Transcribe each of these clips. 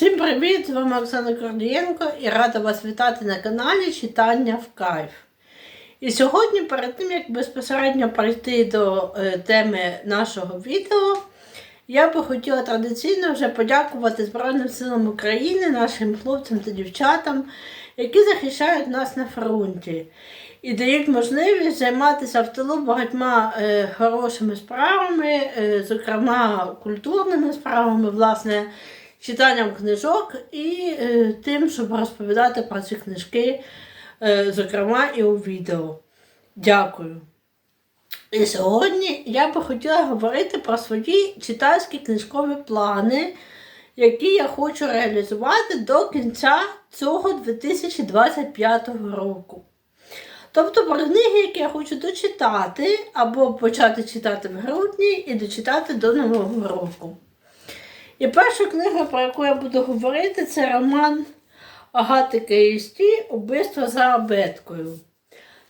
Всім привіт! З вами Оксана Корнієнко і рада вас вітати на каналі Читання в Кайф. І сьогодні, перед тим як безпосередньо перейти до е, теми нашого відео, я би хотіла традиційно вже подякувати Збройним силам України, нашим хлопцям та дівчатам, які захищають нас на фронті і дають можливість займатися в тилу багатьма е, хорошими справами, е, зокрема культурними справами, власне, читанням книжок і е, тим, щоб розповідати про ці книжки, е, зокрема і у відео. Дякую. І сьогодні я би хотіла говорити про свої читацькі книжкові плани, які я хочу реалізувати до кінця цього 2025 року. Тобто про книги, які я хочу дочитати, або почати читати в грудні і дочитати до Нового року. І перша книга, про яку я буду говорити, це роман Агати Крісті Убивство за абеткою.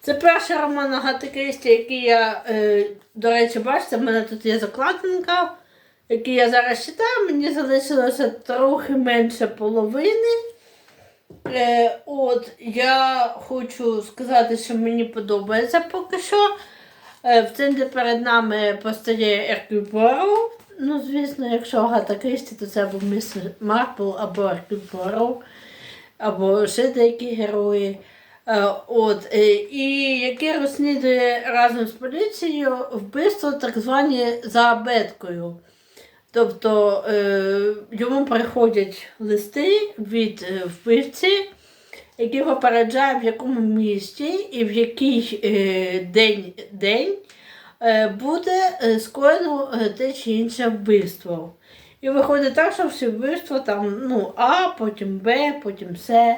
Це перший роман Агати Крісті, який я, е, до речі, бачите, в мене тут є закладинка, який я зараз читаю. Мені залишилося трохи менше половини. Е, от, я хочу сказати, що мені подобається поки що. Е, в центрі перед нами постає Пуаро. Ну, звісно, якщо Агата Крісті, то це або Міс Марпл, або Еркюль Пуаро, або ще деякі герої. Е, От, е, і який розслідує разом з поліцією вбивство так звані за абеткою. Тобто е, йому приходять листи від вбивці, який попереджає, в якому місті і в який день, день буде е, скоєно е, те чи інше вбивство. І виходить так, що всі вбивства там ну, А, потім Б, потім С.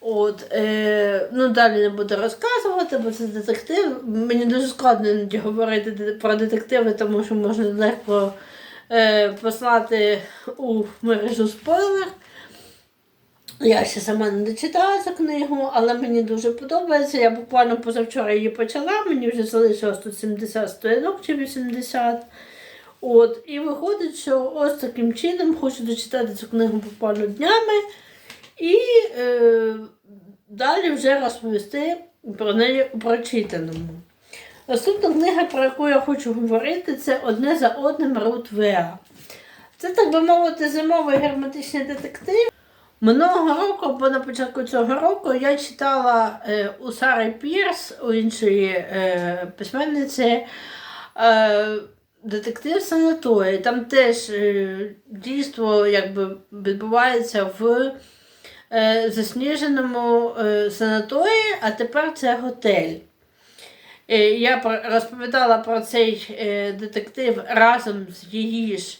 От, е, ну, далі не буду розказувати, бо це детектив. Мені дуже складно іноді говорити про детективи, тому що можна легко е, послати у мережу спойлер. Я ще сама не дочитала цю книгу, але мені дуже подобається. Я буквально позавчора її почала, мені вже залишилось тут 70 сторінок чи 80. От, і виходить, що ось таким чином хочу дочитати цю книгу буквально днями і е, далі вже розповісти про неї у прочитаному. Наступна книга, про яку я хочу говорити, це одне за одним Рут Веа. Це, так би мовити, зимовий герметичний детектив. Минулого року або на початку цього року я читала е, у Сари Пірс, у іншої е, письменниці, е, детектив санаторій. Там теж е, дійство якби, відбувається в е, засніженому е, санаторії, а тепер це готель. Е, Я розповідала про цей е, детектив разом з її ж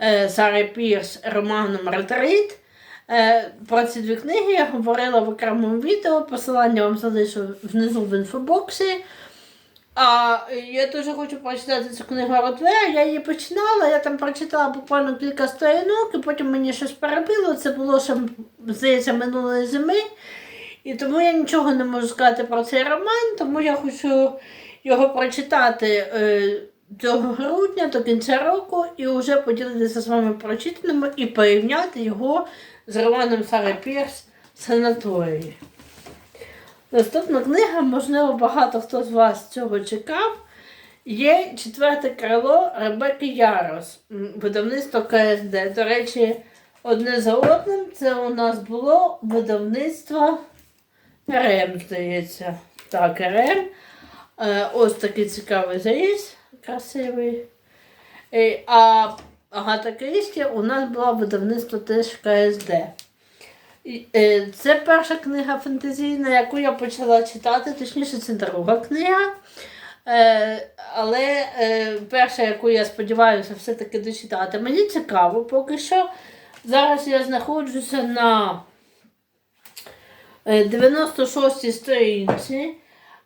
е, Сари Пірс романом Ретрит. Е, Про ці дві книги я говорила в окремому відео. Посилання вам залишу внизу в інфобоксі. А е, я дуже хочу прочитати цю книгу Ротве. Я її починала, я там прочитала буквально кілька сторінок, і потім мені щось перебило. Це було ще, здається, минулої зими. І тому я нічого не можу сказати про цей роман, тому я хочу його прочитати е, цього грудня до кінця року і вже поділитися з вами прочитаними і порівняти його з романом Сари Пірс Санаторії. Наступна книга, можливо, багато хто з вас цього чекав. Є четверте крило Ребекки Ярос, видавництво КСД. До речі, одне за одним це у нас було видавництво РМ, здається. Так, РМ. Е, ось такий цікавий заріз, красивий. Е, а Агата Крісті у нас була видавництво теж КСД. Е, Це перша книга фентезійна, яку я почала читати, точніше, це друга книга. Е, але е, перша, яку я сподіваюся все-таки дочитати. Мені цікаво поки що. Зараз я знаходжуся на е, 96-й сторінці.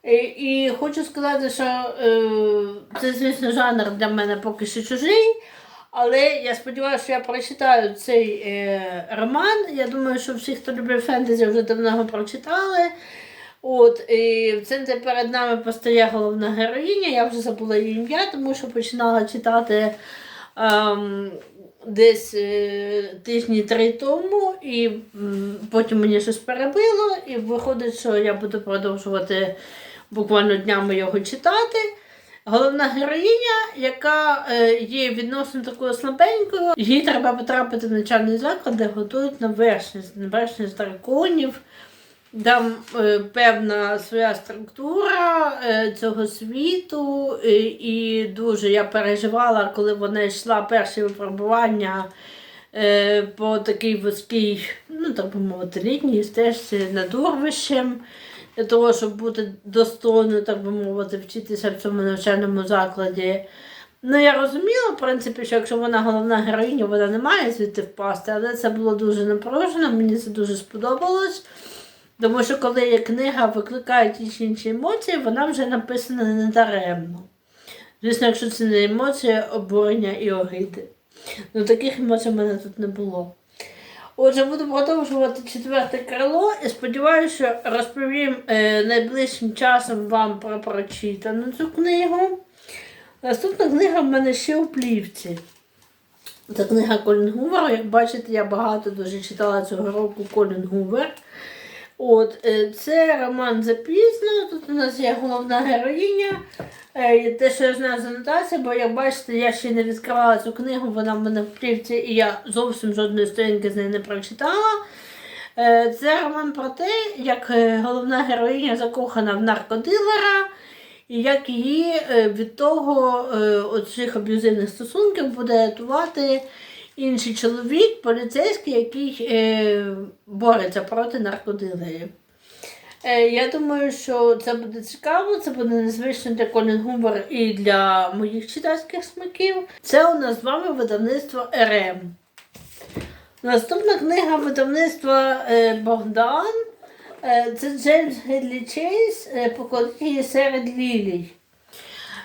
І, і хочу сказати, що е, це, звісно, жанр для мене поки що чужий. Але я сподіваюся, що я прочитаю цей е, роман. Я думаю, що всі, хто любить фентезі, вже давно його прочитали. От, і в центрі перед нами постає головна героїня. Я вже забула її ім'я, тому що починала читати ем, десь е, тижні три тому, і м, потім мені щось перебило, і виходить, що я буду продовжувати буквально днями його читати. Головна героїня, яка е, є відносно такою слабенькою, їй треба потрапити в начальний заклад, де готують на вершність, на вершність драконів. Там е, певна своя структура е, цього світу, і, і дуже я переживала, коли вона йшла перші випробування е, по такій вузькій, ну так би мовити, літній стежці над урвищем, для того, щоб бути достойно, так би мовити, вчитися в цьому навчальному закладі. Ну, я розуміла, в принципі, що якщо вона головна героїня, вона не має звідти впасти, але це було дуже напружено, мені це дуже сподобалось. Тому що коли книга викликає ті чи інші емоції, вона вже написана не даремно. Звісно, якщо це не емоції, обурення і огиди. Ну таких емоцій в мене тут не було. Отже, буду продовжувати четверте крило і сподіваюся, що розповім е, найближчим часом вам про прочитану цю книгу. Наступна книга в мене ще у плівці. Це книга Колін Гувер. Як бачите, я багато дуже читала цього року Колін Гувер. От, е, це роман запізно. Тут у нас є головна героїня. Е, Те, що я знаю з анотації, бо як бачите, я ще не відкривала цю книгу, вона в мене в плівці, і я зовсім жодної сторінки з неї не прочитала. Е, Це роман про те, як головна героїня закохана в наркодилера, і як її від того е, оцих аб'юзивних стосунків буде рятувати інший чоловік, поліцейський, який е, бореться проти наркодилерів. Е, я думаю, що це буде цікаво, це буде незвично для Колін Гумбер і для моїх читацьких смаків. Це у нас з вами видавництво РМ. Наступна книга видавництва е, Богдан. Е, це Джеймс Гедлі Чейз е, «Покоління серед лілій.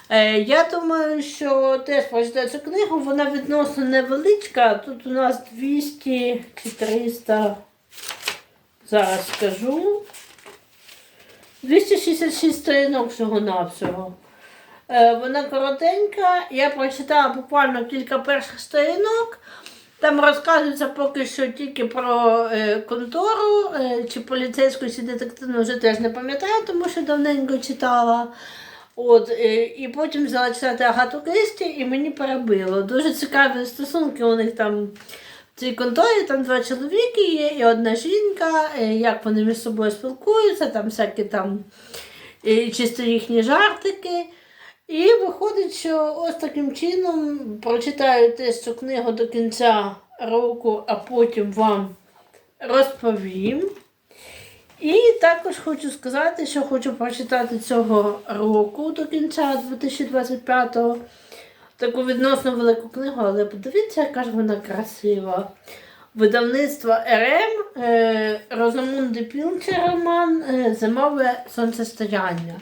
Е, я думаю, що теж прочитаю цю книгу, вона відносно невеличка. Тут у нас 200 чи 300, зараз скажу. 266 сторінок всього-навсього. Е, Вона коротенька. Я прочитала буквально кілька перших сторінок. Там розказується поки що тільки про е, контору, чи поліцейську, чи детективну вже теж не пам'ятаю, тому що давненько читала. От, е, і потім взяла читати Агату Кристі і мені перебило. Дуже цікаві стосунки у них там в цій конторі, там два чоловіки є і одна жінка, е, як вони між собою спілкуються, там всякі там е, чисто їхні жартики. І виходить, що ось таким чином прочитаю теж цю книгу до кінця року, а потім вам розповім. І також хочу сказати, що хочу прочитати цього року до кінця 2025-го таку відносно велику книгу, але подивіться, яка ж вона красива. Видавництво РМ е, Розамунди Пілчер роман е, Зимове сонцестояння.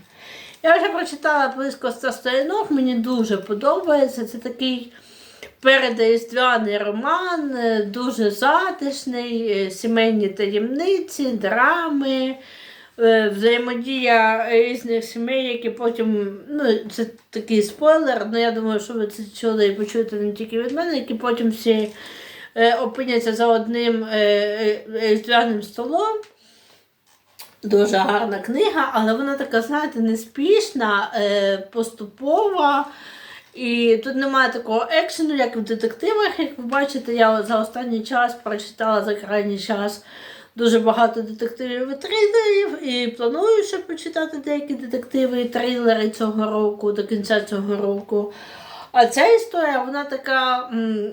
Я вже прочитала близько 100 сторінок, мені дуже подобається. Це такий передріздвяний роман, е, дуже затишний, е, сімейні таємниці, драми, е, взаємодія різних сімей, які потім, ну, це такий спойлер, але я думаю, що ви це чули і почуєте не тільки від мене, які потім всі опиняться за одним різдвяним столом. Дуже гарна книга, але вона така, знаєте, неспішна, поступова. І тут немає такого екшену, як в детективах. Як ви бачите, я за останній час прочитала за крайній час дуже багато детективів і трилерів. І планую ще почитати деякі детективи і трилери цього року, до кінця цього року. А ця історія, вона така,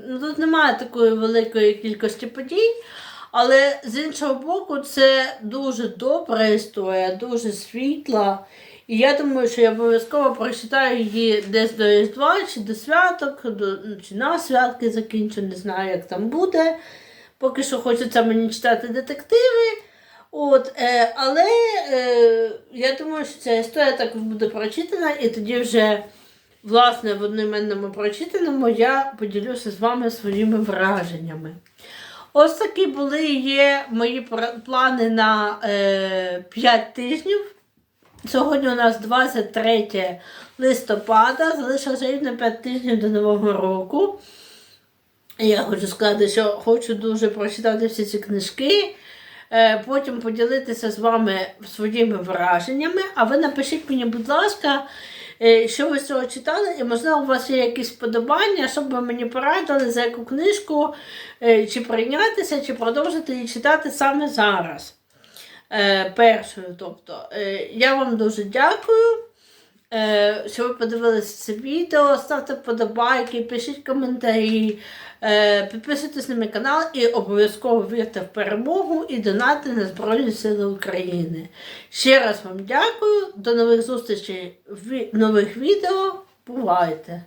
ну тут немає такої великої кількості подій. Але з іншого боку, це дуже добра історія, дуже світла. І я думаю, що я обов'язково прочитаю її десь до Різдва, чи до святок, до, чи на святки закінчу, не знаю, як там буде. Поки що хочеться мені читати детективи. От, е, але е, я думаю, що ця історія також буде прочитана, і тоді вже, власне, в одноіменному прочитаному я поділюся з вами своїми враженнями. Ось такі були є мої плани на е, 5 тижнів. Сьогодні у нас 23 листопада, залишилося рівно 5 тижнів до Нового року. Я хочу сказати, що хочу дуже прочитати всі ці книжки, е, потім поділитися з вами своїми враженнями. А ви напишіть мені, будь ласка, е, що ви з цього читали, і можливо у вас є якісь вподобання, щоб ви мені порадили, за яку книжку е, чи прийнятися, чи продовжити її читати саме зараз. Е, Першою. Тобто, е, я вам дуже дякую. Е, що ви подивилися це відео, ставте вподобайки, пишіть коментарі, підписуйтесь на мій канал і обов'язково вірте в перемогу і донати на Збройні Сили України. Ще раз вам дякую, до нових зустрічей в нових відео. Бувайте!